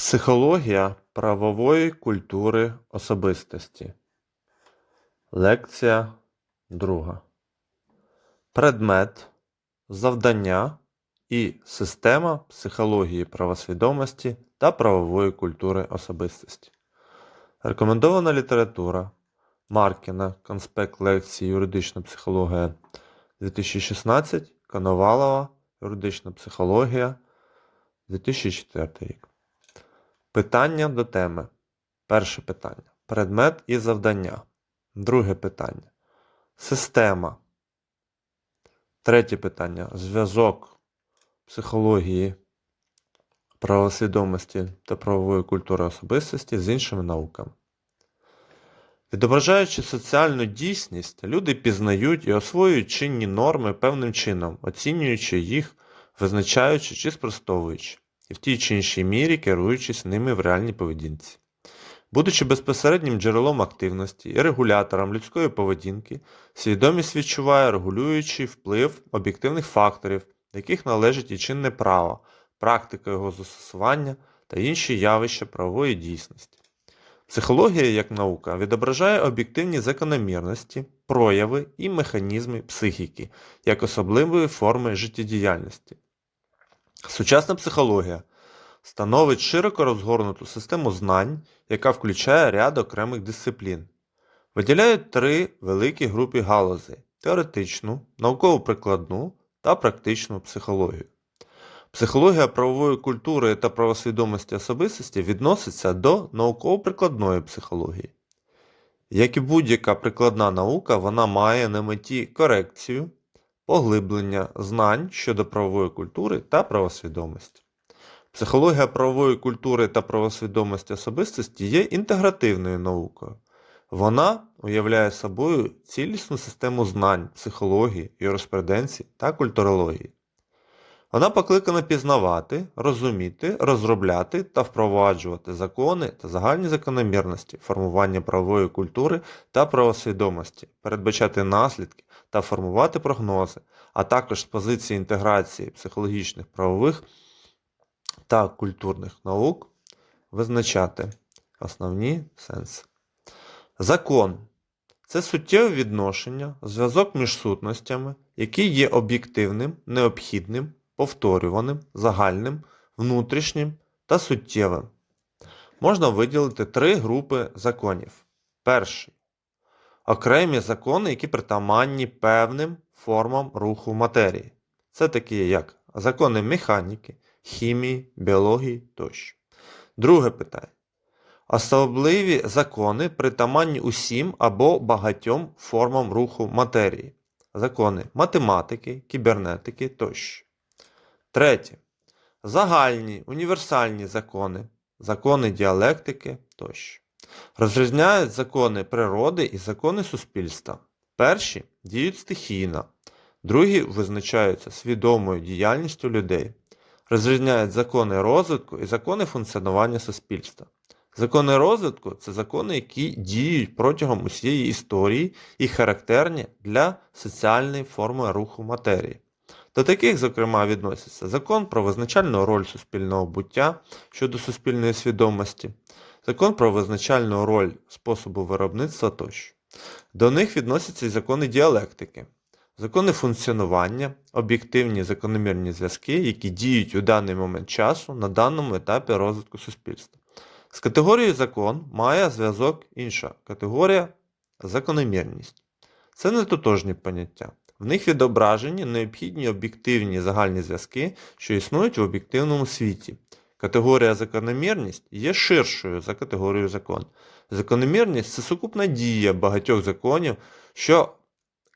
Психологія правової культури особистості. Лекція друга. Предмет, завдання і система психології правосвідомості та правової культури особистості. Рекомендована література Маркіна, конспект лекції Юридична психологія 2016, Коновалова, Юридична психологія 2004 рік. Питання до теми. Перше питання. Предмет і завдання. Друге питання. Система. Третє питання. Зв'язок психології, правосвідомості та правової культури особистості з іншими науками. Відображаючи соціальну дійсність, люди пізнають і освоюють чинні норми певним чином, оцінюючи їх, визначаючи чи спростовуючи і в тій чи іншій мірі керуючись ними в реальній поведінці. Будучи безпосереднім джерелом активності і регулятором людської поведінки, свідомість відчуває регулюючий вплив об'єктивних факторів, яких належить і чинне право, практика його застосування та інші явища правової дійсності. Психологія як наука відображає об'єктивні закономірності, прояви і механізми психіки як особливої форми життєдіяльності. Сучасна психологія становить широко розгорнуту систему знань, яка включає ряд окремих дисциплін. Виділяють три великі групи галузей теоретичну, науково-прикладну та практичну психологію. Психологія правової культури та правосвідомості особистості відноситься до науково-прикладної психології. Як і будь-яка прикладна наука, вона має на меті корекцію, поглиблення знань щодо правової культури та правосвідомості. Психологія правової культури та правосвідомості особистості є інтегративною наукою. Вона уявляє собою цілісну систему знань, психології, юриспруденції та культурології. Вона покликана пізнавати, розуміти, розробляти та впроваджувати закони та загальні закономірності формування правової культури та правосвідомості, передбачати наслідки та формувати прогнози, а також з позиції інтеграції психологічних, правових та культурних наук визначати основні сенси. Закон це суттєве відношення, зв'язок між сутностями, який є об'єктивним, необхідним, повторюваним, загальним, внутрішнім та суттєвим. Можна виділити три групи законів. Перший окремі закони, які притаманні певним формам руху матерії. Це такі, як закони механіки, хімії, біології тощо. Друге питання. Особливі закони притаманні усім або багатьом формам руху матерії. Закони математики, кібернетики тощо. Третє. Загальні універсальні закони, закони діалектики тощо. Розрізняють закони природи і закони суспільства. Перші діють стихійно, другі визначаються свідомою діяльністю людей. Розрізняють закони розвитку і закони функціонування суспільства. Закони розвитку це закони, які діють протягом усієї історії і характерні для соціальної форми руху матерії. До таких, зокрема, відносяться закон про визначальну роль суспільного буття щодо суспільної свідомості, закон про визначальну роль способу виробництва тощо. До них відносяться і закони діалектики, закони функціонування, об'єктивні закономірні зв'язки, які діють у даний момент часу на даному етапі розвитку суспільства. З категорією закон має зв'язок інша категорія закономірність. Це не тотожні поняття. В них відображені необхідні об'єктивні загальні зв'язки, що існують в об'єктивному світі. Категорія закономірність є ширшою за категорією закон. Закономірність це сукупна дія багатьох законів, що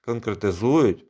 конкретизують,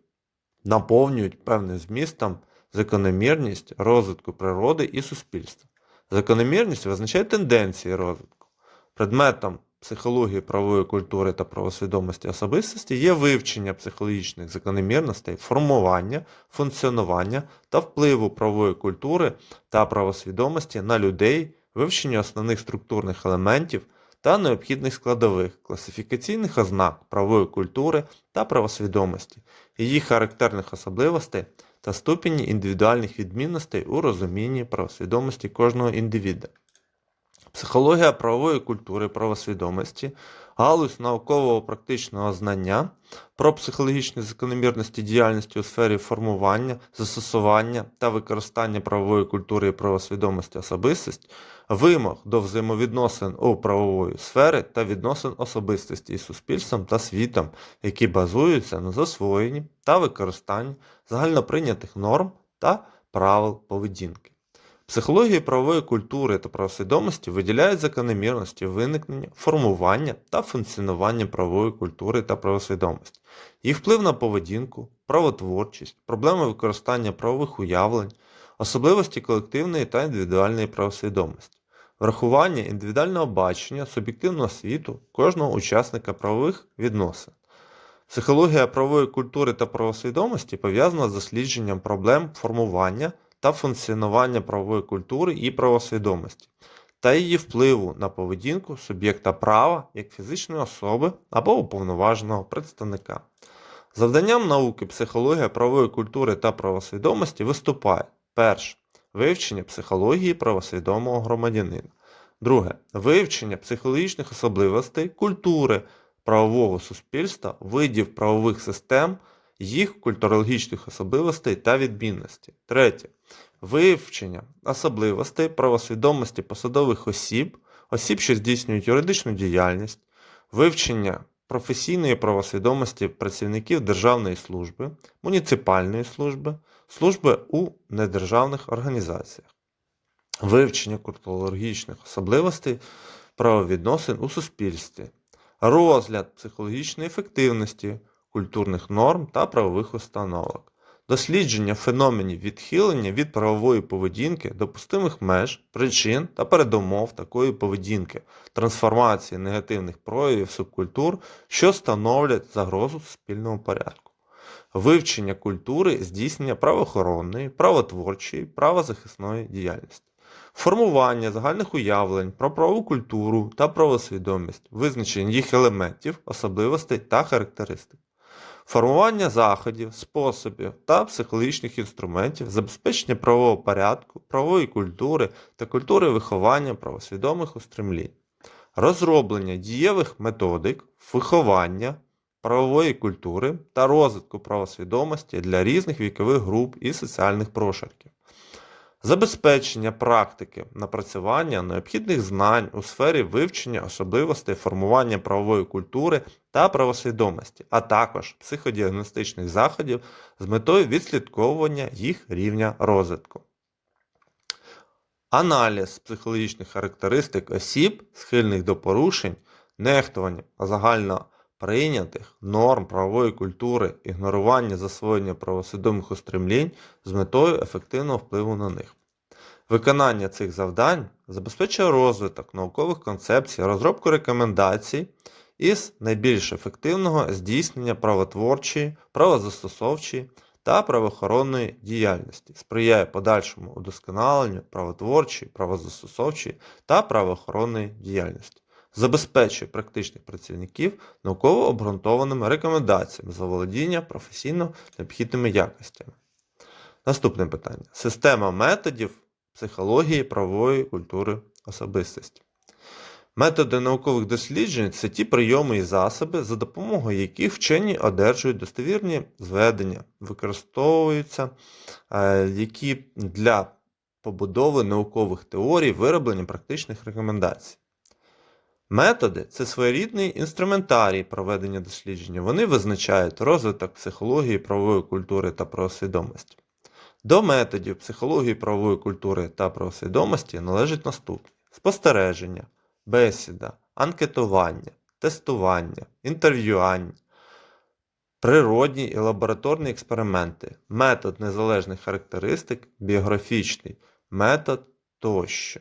наповнюють певним змістом закономірність розвитку природи і суспільства. Закономірність визначає тенденції розвитку. Предметом психології правової культури та правосвідомості особистості є вивчення психологічних закономірностей, формування, функціонування та впливу правової культури та правосвідомості на людей, вивчення основних структурних елементів та необхідних складових класифікаційних ознак правової культури та правосвідомості, її характерних особливостей та ступені індивідуальних відмінностей у розумінні правосвідомості кожного індивіда. Психологія правової культури правосвідомості, галузь наукового практичного знання про психологічні закономірності діяльності у сфері формування, застосування та використання правової культури і правосвідомості особистості, вимог до взаємовідносин у правової сфери та відносин особистості із суспільством та світом, які базуються на засвоєнні та використанні загальноприйнятих норм та правил поведінки. Психології правової культури та правосвідомості виділяють закономірності виникнення, формування та функціонування правової культури та правосвідомості, їх вплив на поведінку, правотворчість, проблеми використання правових уявлень, особливості колективної та індивідуальної правосвідомості, врахування індивідуального бачення суб'єктивного світу кожного учасника правових відносин. Психологія правової культури та правосвідомості пов'язана з дослідженням проблем формування та функціонування правової культури і правосвідомості та її впливу на поведінку суб'єкта права як фізичної особи або уповноваженого представника. Завданням науки психологія правової культури та правосвідомості виступає перше вивчення психології правосвідомого громадянина. Друге вивчення психологічних особливостей культури правового суспільства, видів правових систем, їх культурологічних особливостей та відмінностей. Третє. Вивчення особливостей правосвідомості посадових осіб, осіб, що здійснюють юридичну діяльність, вивчення професійної правосвідомості працівників Державної служби, муніципальної служби, служби у недержавних організаціях, вивчення культурологічних особливостей правовідносин у суспільстві, розгляд психологічної ефективності культурних норм та правових установок, дослідження феноменів відхилення від правової поведінки, допустимих меж, причин та передумов такої поведінки, трансформації негативних проявів субкультур, що становлять загрозу суспільному порядку. Вивчення культури здійснення правоохоронної, правотворчої, правозахисної діяльності, формування загальних уявлень про правову культуру та правосвідомість, визначення їх елементів, особливостей та характеристик, формування заходів, способів та психологічних інструментів, забезпечення правового порядку, правової культури та культури виховання правосвідомих устремлінь, розроблення дієвих методик, виховання правової культури та розвитку правосвідомості для різних вікових груп і соціальних прошарків. Забезпечення практики напрацювання необхідних знань у сфері вивчення особливостей формування правової культури та правосвідомості, а також психодіагностичних заходів з метою відслідковування їх рівня розвитку. Аналіз психологічних характеристик осіб, схильних до порушень, нехтування загально прийнятих норм правової культури, ігнорування засвоєння правосвідомих устремлінь з метою ефективного впливу на них. Виконання цих завдань забезпечує розвиток наукових концепцій, розробку рекомендацій із найбільш ефективного здійснення правотворчої, правозастосовчої та правоохоронної діяльності, сприяє подальшому удосконаленню правотворчої, правозастосовчої та правоохоронної діяльності забезпечує практичних працівників науково обґрунтованими рекомендаціями за володіння професійно необхідними якостями. Наступне питання: система методів психології правової культури особистості. Методи наукових досліджень це ті прийоми і засоби, за допомогою яких вчені одержують достовірні зведення, використовуються е, які для побудови наукових теорій вироблення практичних рекомендацій. Методи це своєрідний інструментарій проведення дослідження. Вони визначають розвиток психології правової культури та правосвідомості. До методів психології правової культури та правосвідомості належить наступні: спостереження, бесіда, анкетування, тестування, інтерв'юання, природні і лабораторні експерименти, метод незалежних характеристик, біографічний метод тощо.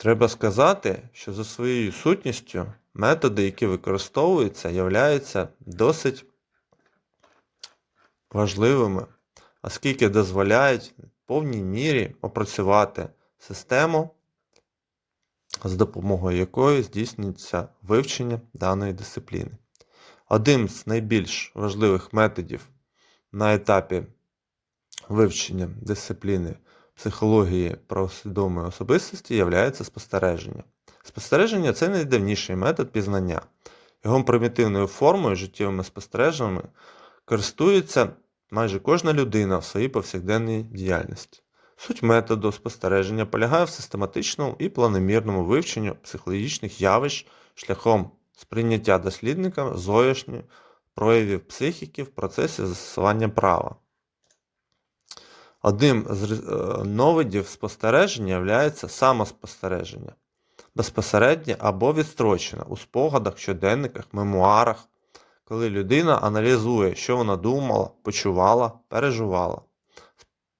Треба сказати, що за своєю сутністю методи, які використовуються, являються досить важливими, оскільки дозволяють в повній мірі опрацювати систему, з допомогою якої здійснюється вивчення даної дисципліни. Один з найбільш важливих методів на етапі вивчення дисципліни психології правосвідомої особистості являється спостереження. Спостереження це найдавніший метод пізнання. Його примітивною формою, життєвими спостереженнями користується майже кожна людина в своїй повсякденній діяльності. Суть методу спостереження полягає в систематичному і планомірному вивченню психологічних явищ шляхом сприйняття дослідникам зовнішніх проявів психіки в процесі застосування права. Одним з е, новидів спостереження є самоспостереження, безпосереднє або відстрочене у спогадах, щоденниках, мемуарах, коли людина аналізує, що вона думала, почувала, переживала.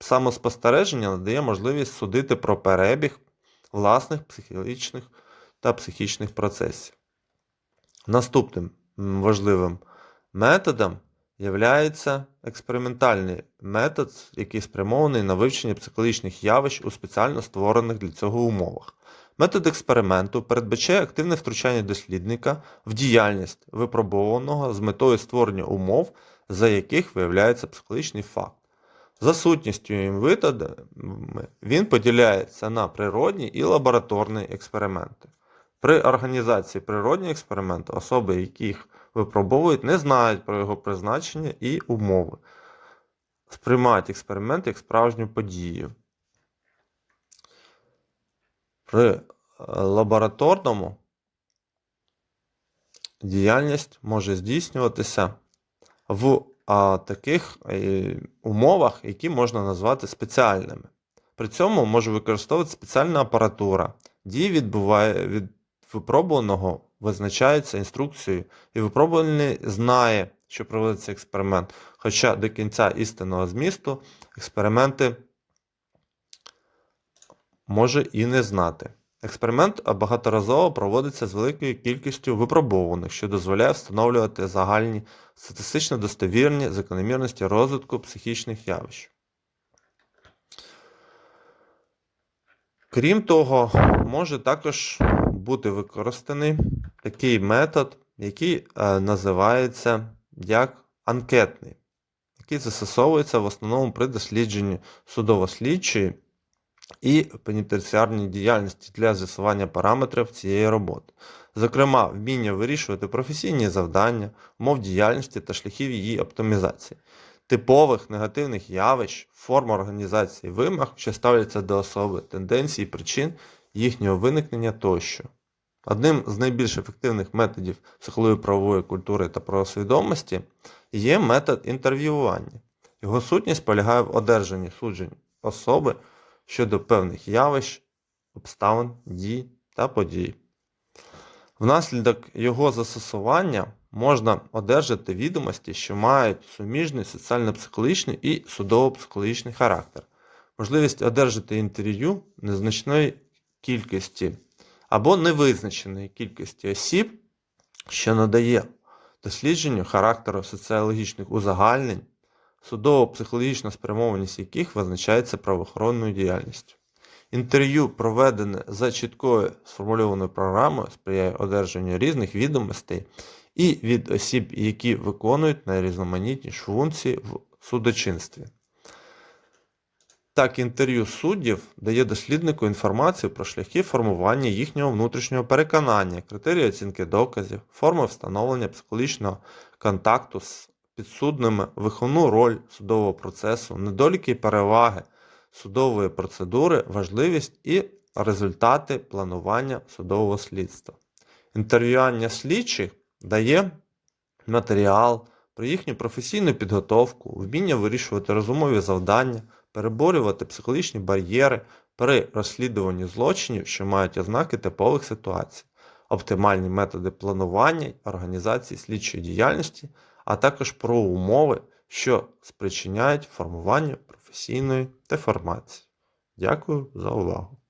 Самоспостереження надає можливість судити про перебіг власних психологічних та психічних процесів. Наступним важливим методом є експериментальний метод, який спрямований на вивчення психологічних явищ у спеціально створених для цього умовах. Метод експерименту передбачає активне втручання дослідника в діяльність випробованого з метою створення умов, за яких виявляється психологічний факт. За сутністю і методами він поділяється на природні і лабораторні експерименти. При організації природнього експерименту особи, яких випробовують, не знають про його призначення і умови, сприймають експеримент як справжню подію. При е, лабораторному діяльність може здійснюватися в а, таких е, умовах, які можна назвати спеціальними. При цьому може використовуватися спеціальна апаратура. Дії відбуває від випробуваного визначається інструкцією, і випробуваний знає, що проводиться експеримент. Хоча до кінця істинного змісту експерименти може і не знати. Експеримент багаторазово проводиться з великою кількістю випробованих, що дозволяє встановлювати загальні статистично достовірні закономірності розвитку психічних явищ. Крім того, може також бути використаний. Такий метод, який е, називається як анкетний, який застосовується в основному при дослідженні судово-слідчої і пенітенціарній діяльності для з'ясування параметрів цієї роботи, зокрема, вміння вирішувати професійні завдання, умов діяльності та шляхів її оптимізації, типових негативних явищ, форм організації вимог, що ставляться до особи, тенденцій, причин їхнього виникнення тощо. Одним з найбільш ефективних методів психології правової культури та правосвідомості є метод інтерв'ювання. Його сутність полягає в одержанні суджень особи щодо певних явищ, обставин, дій та подій. Внаслідок його застосування можна одержати відомості, що мають суміжний соціально-психологічний і судово-психологічний характер, можливість одержати інтерв'ю незначної кількості або невизначеної кількості осіб, що надає дослідженню характеру соціологічних узагальнень, судово-психологічна спрямованість яких визначається правоохоронною діяльністю. Інтерв'ю, проведене за чіткою сформульованою програмою, сприяє одержанню різних відомостей і від осіб, які виконують найрізноманітніші функції в судочинстві. Так, інтерв'ю суддів дає досліднику інформацію про шляхи формування їхнього внутрішнього переконання, критерії оцінки доказів, форми встановлення психологічного контакту з підсудними, виховну роль судового процесу, недоліки і переваги судової процедури, важливість і результати планування судового слідства. Інтерв'ювання слідчих дає матеріал про їхню професійну підготовку, вміння вирішувати розумові завдання, переборювати психологічні бар'єри при розслідуванні злочинів, що мають ознаки типових ситуацій, оптимальні методи планування й організації слідчої діяльності, а також про умови, що спричиняють формуванню професійної деформації. Дякую за увагу!